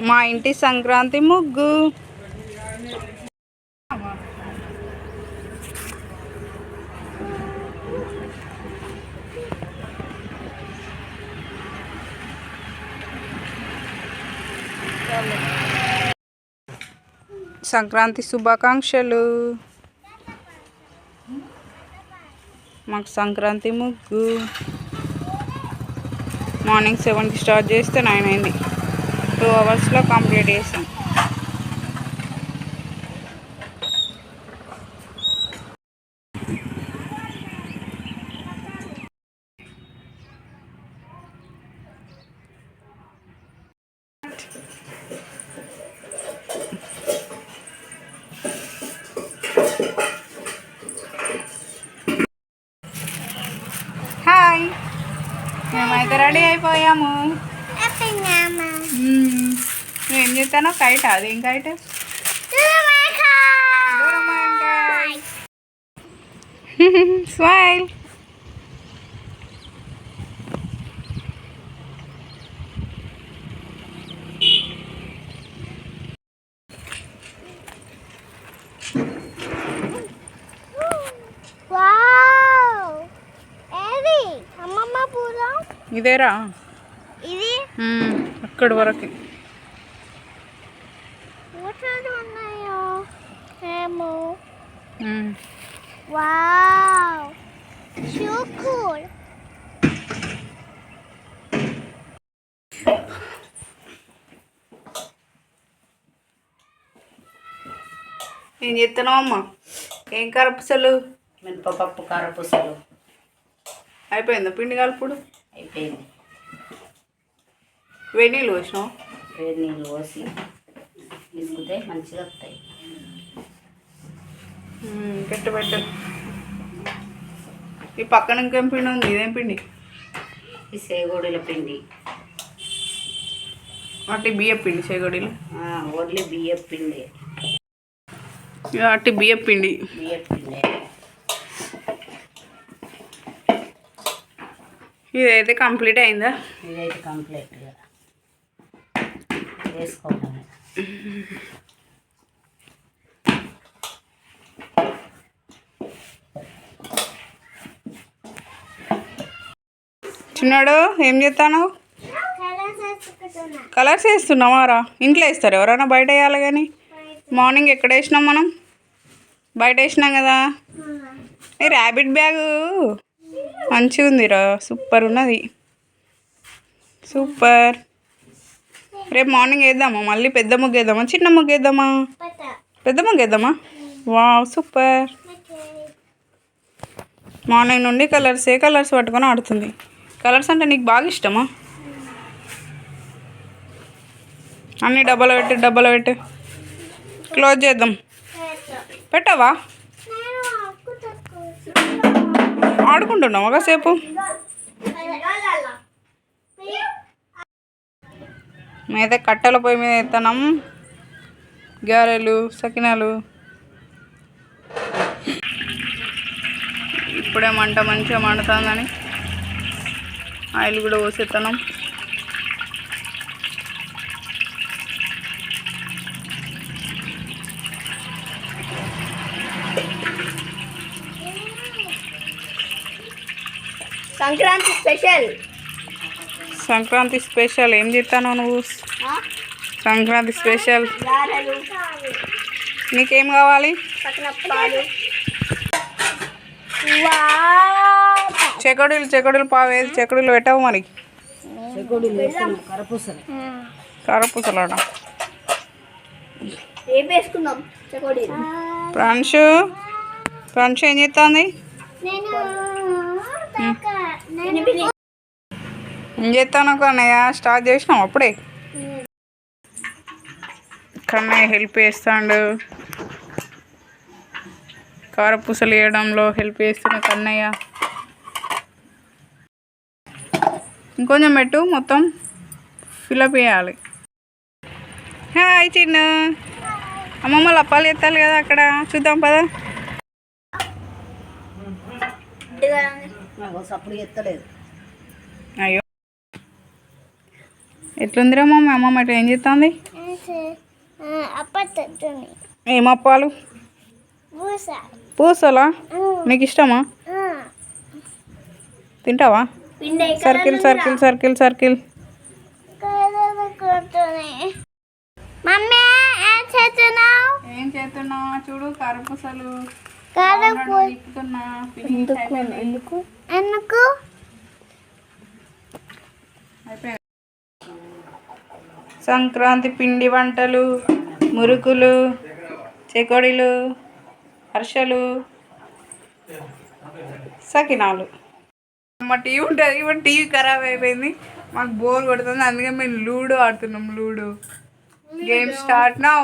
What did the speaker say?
మా ఇంటి సంక్రాంతి ముగ్గు. సంక్రాంతి శుభాకాంక్షలు. మాకు సంక్రాంతి ముగ్గు. మార్నింగ్ సెవెన్కి స్టార్ట్ చేస్తే నైన్ అయింది. టూ అవర్స్లో కంప్లీట్ చేసాం హాయ్ మేమైతే రెడీ అయిపోయాము. మ్మ్. ఏం చేస్తానో కైట్ అదేం కైట్ స్మైల్. ఇదేరా. ఇది. అక్కడి వరకు. ఉన్నాయో ఏమో. వావ్. So cool. ఏం ఏం కరపసలు? మినపప్పు కారపూసలు. అయిపోయిందా పిండి కలుపుడు? అయిపోయింది. వేడి నీళ్ళు పోసినావు? వేడి నీళ్ళు పోసి తీసుకుంటే మంచిగా వస్తాయి. పెట్టు పెట్టు. ఈ పక్కన ఇంకేం పిండి ఉంది? ఇదేం పిండి? ఈ సేగోడీల పిండి. అట్టి బియ్య పిండి చేగొడిలు ఆ, ఓన్లీ బియ్యం పిండి. అట్టి బియ్య పిండి. బియ్యం పిండి. ఇదైతే కంప్లీట్ అయిందా? ఇదైతే కంప్లీట్గా వేసుకోవడమే చిన్నాడు ఏం చేస్తాను కలర్స్ వేస్తున్నావారా ఇంట్లో వేస్తారు ఎవరైనా బయట వేయాలి కానీ. మార్నింగ్ ఎక్కడ వేసినాం మనం? బయట వేసినాం కదా. ఏ ర్యాబిట్ బ్యాగు మంచిగా ఉందిరా సూపర్ ఉన్నది. సూపర్. రేపు మార్నింగ్ వేద్దామా? మళ్ళీ పెద్ద ముగ్గు వేద్దామా? చిన్న ముగ్గు వేద్దామా? పెద్ద ముగ్గు వేద్దామా? Wow super. మార్నింగ్ నుండి కలర్స్ ఏ కలర్స్ పట్టుకొని ఆడుతుంది? కలర్స్ అంటే నీకు బాగా ఇష్టమా? అన్ని డబ్బాలు పెట్టి డబ్బాలు పెట్టి క్లోజ్ చేద్దాం. పెట్టవా? ఆడుకుంటున్నావు ఒకసేపు మేమైతే కట్టెల పొయ్యి మీద ఎత్తనం. గారెలు సకినాలు. ఇప్పుడే మంట మంచిగా మండుతుందని ఆయిల్ కూడా పోసేస్తున్నాం సంక్రాంతి స్పెషల్. సంక్రాంతి స్పెషల్ ఏం చేస్తాను నువ్వు? సంక్రాంతి స్పెషల్. నీకేం కావాలి? చెకోడీలు చెకోడీలు పావేది చెకోడీలు పెట్టావు మరి. కారపూసలాడ ప్రాన్షు ప్రాన్షు ఏం చేస్తుంది? నేను ఏం చేస్తాను కన్నయ్య? స్టార్ట్ చేసినాం అప్పుడే? కన్నయ్య హెల్ప్ చేస్తాడు. కారపూసలు వేయడంలో హెల్ప్ చేస్తున్న కన్నయ్య. ఇంకొంచెం పెట్టు మొత్తం ఫిలప్ చేయాలి. హాయ్ చిన్న. అమ్మమ్మ లప్పాలు ఎత్తాలి కదా అక్కడ. చూద్దాం పదా. అయ్యో. ఎట్లుందిరా మమ్మీ? అమ్మమ్మ ఇట్లా ఏం చేస్తుంది ఏం అప్పాలు? పూస పూసలా? నీకు ఇష్టమా? తింటావా? Circle circle circle circle. ఏం చేస్తున్నా చూడు కరపూసలు ఎందుకు? ఎందుకు? అయిపోయింది సంక్రాంతి పిండి వంటలు మురుకులు చెకోడీలు హర్షలు సకినాలు. మా టీవీ ఉంటుంది ఇప్పుడు టీవీ ఖరాబ్ అయిపోయింది. మాకు బోర్ కొడుతుంది అందుకే మేము లూడో ఆడుతున్నాం లూడో. Game start now